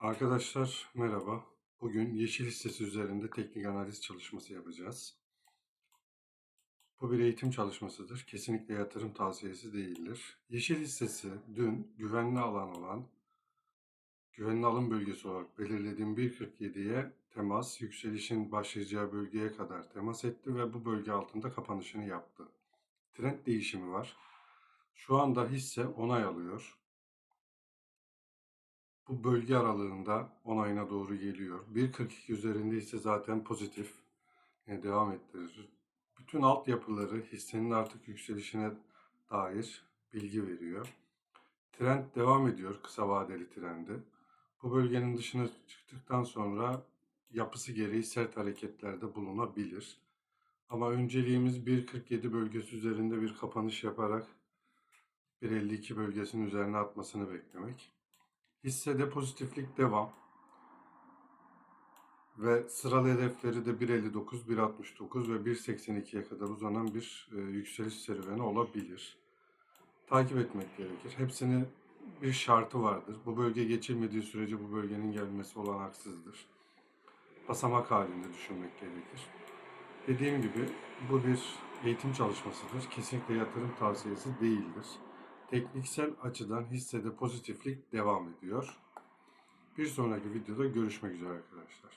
Arkadaşlar merhaba. Bugün yeşil hissesi üzerinde teknik analiz çalışması yapacağız. Bu bir eğitim çalışmasıdır. Kesinlikle yatırım tavsiyesi değildir. Yeşil hissesi dün güvenli alan olan, güvenli alım bölgesi olarak belirlediğim 1.47'ye temas, yükselişin başlayacağı bölgeye kadar temas etti ve bu bölge altında kapanışını yaptı. Trend değişimi var. Şu anda hisse onay alıyor bu bölge aralığında onayına doğru geliyor. 1.42 üzerinde ise zaten pozitif e, devam ettirir. Bütün altyapıları hissenin artık yükselişine dair bilgi veriyor. Trend devam ediyor, kısa vadeli trendi. Bu bölgenin dışına çıktıktan sonra yapısı gereği sert hareketlerde bulunabilir. Ama önceliğimiz 1.47 bölgesi üzerinde bir kapanış yaparak 1.52 bölgesinin üzerine atmasını beklemek. Hissede pozitiflik devam. Ve sıralı hedefleri de 1.59, 1.69 ve 1.82'ye kadar uzanan bir e, yükseliş serüveni olabilir. Takip etmek gerekir. Hepsinin bir şartı vardır. Bu bölge geçilmediği sürece bu bölgenin gelmesi olanaksızdır. Basamak halinde düşünmek gerekir. Dediğim gibi bu bir eğitim çalışmasıdır. Kesinlikle yatırım tavsiyesi değildir. Tekniksel açıdan hissede pozitiflik devam ediyor. Bir sonraki videoda görüşmek üzere arkadaşlar.